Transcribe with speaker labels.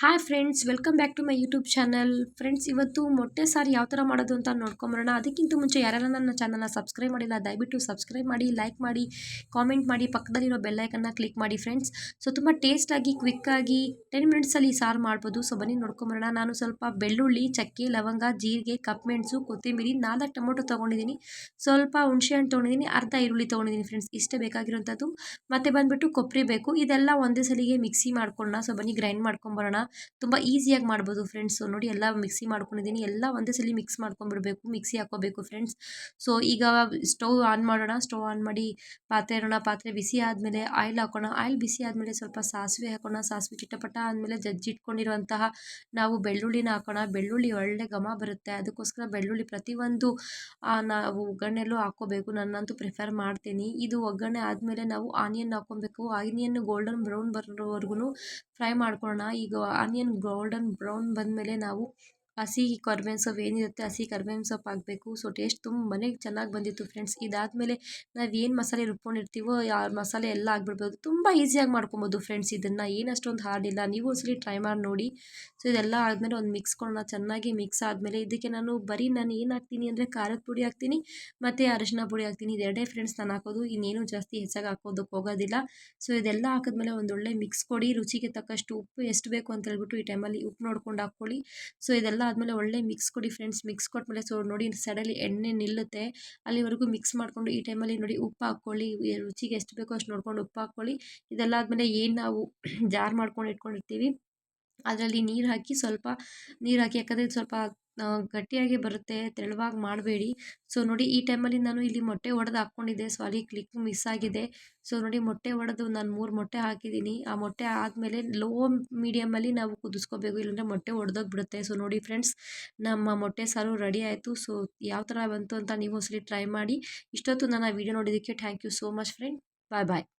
Speaker 1: Hi friends welcome back to my YouTube channel friends ಇವತ್ತು ಮೊಟ್ಟೆ ಸಾರು ಯಾವ ಥರ ಮಾಡೋದು ಅಂತ ನೋಡ್ಕೊಂಬರೋಣ. ಅದಕ್ಕಿಂತ ಮುಂಚೆ ಯಾರೆಲ್ಲ ನನ್ನ ಚಾನಲ್ನ ಸಬ್ಸ್ಕ್ರೈಬ್ ಮಾಡಿಲ್ಲ, ದಯವಿಟ್ಟು ಸಬ್ಸ್ಕ್ರೈಬ್ ಮಾಡಿ ಲೈಕ್ ಮಾಡಿ ಕಾಮೆಂಟ್ ಮಾಡಿ, ಪಕ್ಕದಲ್ಲಿರೋ ಬೆಲ್ಲೈಕನ್ನ ಕ್ಲಿಕ್ ಮಾಡಿ ಫ್ರೆಂಡ್ಸ್ ಸೊ ತುಂಬ ಟೇಸ್ಟಾಗಿ ಕ್ವಿಕ್ಕಾಗಿ ಟೆನ್ ಮಿನಿಟ್ಸಲ್ಲಿ ಸಾರು ಮಾಡ್ಬೋದು. ಸೊ ಬನ್ನಿ ನೋಡ್ಕೊಂಬರೋಣ. ನಾನು ಸ್ವಲ್ಪ ಬೆಳ್ಳುಳ್ಳಿ, ಚಕ್ಕೆ, ಲವಂಗ, ಜೀರಿಗೆ ಕಪ್ ಮೆಣಸು ಕೊತ್ತಂಬರಿ, ನಾಲ್ಕು ಟೊಮೊಟೊ ತೊಗೊಂಡಿದ್ದೀನಿ. ಸ್ವಲ್ಪ ಹುಣಸೆಹಣ್ಣು ತೊಗೊಂಡಿದ್ದೀನಿ, ಅರ್ಧ ಈರುಳ್ಳಿ ತೊಗೊಂಡಿದ್ದೀನಿ ಫ್ರೆಂಡ್ಸ್ ಇಷ್ಟೇ ಬೇಕಾಗಿರೋಂಥದ್ದು ಮತ್ತು ಬಂದುಬಿಟ್ಟು ಕೊಬ್ಬರಿ ಬೇಕು. ಇದೆಲ್ಲ ಒಂದೇ ಸಲಿಗೆ ಮಿಕ್ಸಿ ಮಾಡ್ಕೊಳ್ಳೋಣ. ಸೊ ಬನ್ನಿ ಗ್ರೈಂಡ್ ಮಾಡ್ಕೊಂಬರೋಣ. ತುಂಬ ಈಸಿಯಾಗಿ ಮಾಡ್ಬೋದು ಫ್ರೆಂಡ್ಸು. ನೋಡಿ ಎಲ್ಲ ಮಿಕ್ಸಿ ಮಾಡ್ಕೊಂಡಿದ್ದೀನಿ. ಎಲ್ಲ ಒಂದೇ ಸಲ ಮಿಕ್ಸ್ ಮಾಡ್ಕೊಂಡ್ಬಿಡಬೇಕು. ಮಿಕ್ಸಿ ಹಾಕೋಬೇಕು ಫ್ರೆಂಡ್ಸ್. ಸೊ ಈಗ ಸ್ಟವ್ ಆನ್ ಮಾಡೋಣ. ಸ್ಟವ್ ಆನ್ ಮಾಡಿ ಪಾತ್ರೆ ಇರೋಣ ಪಾತ್ರೆ ಬಿಸಿ ಆದಮೇಲೆ ಆಯಿಲ್ ಹಾಕೋಣ. ಆಯಿಲ್ ಬಿಸಿ ಆದಮೇಲೆ ಸ್ವಲ್ಪ ಸಾಸಿವೆ ಹಾಕೋಣ. ಸಾಸಿವೆ ಚಿಟ್ಟಪಟ್ಟ ಆದಮೇಲೆ ಜಜ್ಜಿಟ್ಕೊಂಡಿರುವಂತಹ ನಾವು ಬೆಳ್ಳುಳ್ಳಿನ ಹಾಕೋಣ. ಬೆಳ್ಳುಳ್ಳಿ ಒಳ್ಳೆ ಘಮ ಬರುತ್ತೆ. ಅದಕ್ಕೋಸ್ಕರ ಬೆಳ್ಳುಳ್ಳಿ ಪ್ರತಿಯೊಂದು ನಾವು ಒಗ್ಗರಣೆಯಲ್ಲೂ ಹಾಕೋಬೇಕು ನನ್ನಂತೂ ಪ್ರಿಫರ್ ಮಾಡ್ತೀನಿ. ಇದು ಒಗ್ಗರಣೆ ಆದಮೇಲೆ ನಾವು ಆನಿಯನ್ ಹಾಕ್ಕೊಬೇಕು. ಆನಿಯನ್ ಗೋಲ್ಡನ್ ಬ್ರೌನ್ ಬರೋವರೆಗೂ ಫ್ರೈ ಮಾಡ್ಕೊಳ್ಳೋಣ. ಈಗ ಆನಿಯನ್ ಗೋಲ್ಡನ್ ಬ್ರೌನ್ ಬಂದಮೇಲೆ ನಾವು ಹಸಿ ಕರ್ಬೇವಿನ ಸೊಪ್ಪು ಏನಿರುತ್ತೆ ಹಸಿ ಕರ್ಬೇವಿನ ಸೊಪ್ಪು ಹಾಕಬೇಕು. ಸೊ ಟೇಸ್ಟ್ ತುಂಬಾ ಚೆನ್ನಾಗಿ ಬಂದಿತ್ತು ಫ್ರೆಂಡ್ಸ್ ಇದಾದಮೇಲೆ ನಾವು ಏನು ಮಸಾಲೆ ರುಬ್ಕೊಂಡಿರ್ತೀವೋ, ಆ ಮಸಾಲೆ ಎಲ್ಲ ಹಾಕ್ಬಿಡ್ಬೋದು. ತುಂಬ ಈಸಿಯಾಗಿ ಮಾಡ್ಕೊಬೋದು ಫ್ರೆಂಡ್ಸ್ ಇದನ್ನು. ಏನು ಅಷ್ಟೊಂದು ಹಾರ್ಡಿಲ್ಲ ನೀವು ಒಂದ್ಸಲಿ ಟ್ರೈ ಮಾಡಿ ನೋಡಿ. ಸೊ ಇದೆಲ್ಲ ಆದಮೇಲೆ ಒಂದು ಮಿಕ್ಸ್ ಕೊಡೋಣ. ಚೆನ್ನಾಗಿ ಮಿಕ್ಸ್ ಆದಮೇಲೆ ಇದಕ್ಕೆ ನಾನು ಬರೀ ನಾನು ಏನು ಹಾಕ್ತೀನಿ ಅಂದರೆ ಖಾರದ ಪುಡಿ ಹಾಕ್ತೀನಿ, ಮತ್ತು ಅರಿಶಿನ ಪುಡಿ ಹಾಕ್ತೀನಿ. ಇದೆರಡೇ ಫ್ರೆಂಡ್ಸ್ ನಾನು ಹಾಕೋದು. ಇನ್ನೇನು ಜಾಸ್ತಿ ಹೆಚ್ಚಾಗಿ ಹಾಕೋದಕ್ಕೆ ಹೋಗೋದಿಲ್ಲ. ಸೊ ಇದೆಲ್ಲ ಹಾಕಿದ್ಮೇಲೆ ಒಂದೊಳ್ಳೆ ಮಿಕ್ಸ್ ಕೊಡಿ. ರುಚಿಗೆ ತಕ್ಕಷ್ಟು ಉಪ್ಪು ಎಷ್ಟು ಬೇಕು ಅಂತ ಹೇಳ್ಬಿಟ್ಟು ಈ ಟೈಮಲ್ಲಿ ಉಪ್ಪು ನೋಡ್ಕೊಂಡು ಹಾಕ್ಕೊಳ್ಳಿ. ಸೊ ಇದೆಲ್ಲ ಆದಮೇಲೆ ಒಳ್ಳೆ ಮಿಕ್ಸ್ ಕೊಡಿ ಫ್ರೆಂಡ್ಸ್ ಮಿಕ್ಸ್ ಕೊಟ್ಮೇಲೆ ಸೊ ನೋಡಿ ಸಡಲಿ ಎಣ್ಣೆ ನಿಲ್ಲುತ್ತೆ. ಅಲ್ಲಿವರೆಗೂ ಮಿಕ್ಸ್ ಮಾಡಿಕೊಂಡು ಈ ಟೈಮಲ್ಲಿ ನೋಡಿ ಉಪ್ಪು ಹಾಕ್ಕೊಳ್ಳಿ ರುಚಿಗೆ ಎಷ್ಟು ಬೇಕೋ ಅಷ್ಟು ನೋಡ್ಕೊಂಡು ಉಪ್ಪು ಹಾಕ್ಕೊಳ್ಳಿ. ಇದೆಲ್ಲ ಆದಮೇಲೆ ಏನು ನಾವು ಜಾರ್ ಮಾಡ್ಕೊಂಡು ಇಟ್ಕೊಂಡಿರ್ತೀವಿ. ಅದರಲ್ಲಿ ನೀರು ಹಾಕಿ ಸ್ವಲ್ಪ, ನೀರು ಹಾಕಿ ಯಾಕಂದರೆ ಸ್ವಲ್ಪ ಗಟ್ಟಿಯಾಗಿ ಬರುತ್ತೆ, ತೆಳುವಾಗಿ ಮಾಡಬೇಡಿ. ಸೊ ನೋಡಿ, ಈ ಟೈಮಲ್ಲಿ ನಾನು ಇಲ್ಲಿ ಮೊಟ್ಟೆ ಒಡೆದು ಹಾಕ್ಕೊಂಡಿದ್ದೆ. ಸಾರಿ ಕ್ಲಿಕ್ ಮಿಸ್ ಆಗಿದೆ. ಸೊ ನೋಡಿ, ಮೊಟ್ಟೆ ಒಡೆದು ನಾನು ಮೂರು ಮೊಟ್ಟೆ ಹಾಕಿದ್ದೀನಿ. ಆ ಮೊಟ್ಟೆ ಆದಮೇಲೆ ಲೋ ಮೀಡಿಯಮಲ್ಲಿ ನಾವು ಕುದಿಸ್ಕೋಬೇಕು. ಇಲ್ಲಾಂದರೆ ಮೊಟ್ಟೆ ಒಡೆದೋಗ್ಬಿಡುತ್ತೆ ಸೊ ನೋಡಿ ಫ್ರೆಂಡ್ಸ್ ನಮ್ಮ ಮೊಟ್ಟೆ ಸಾರು ರೆಡಿ ಆಯಿತು. ಸೊ ಯಾವ ಥರ ಬಂತು ಅಂತ ನೀವು ಒಂದ್ಸಲಿ ಟ್ರೈ ಮಾಡಿ. ಇಷ್ಟೊತ್ತು ನಾನು ಆ ವಿಡಿಯೋ ನೋಡಿದ್ದಕ್ಕೆ thank you so much friend bye bye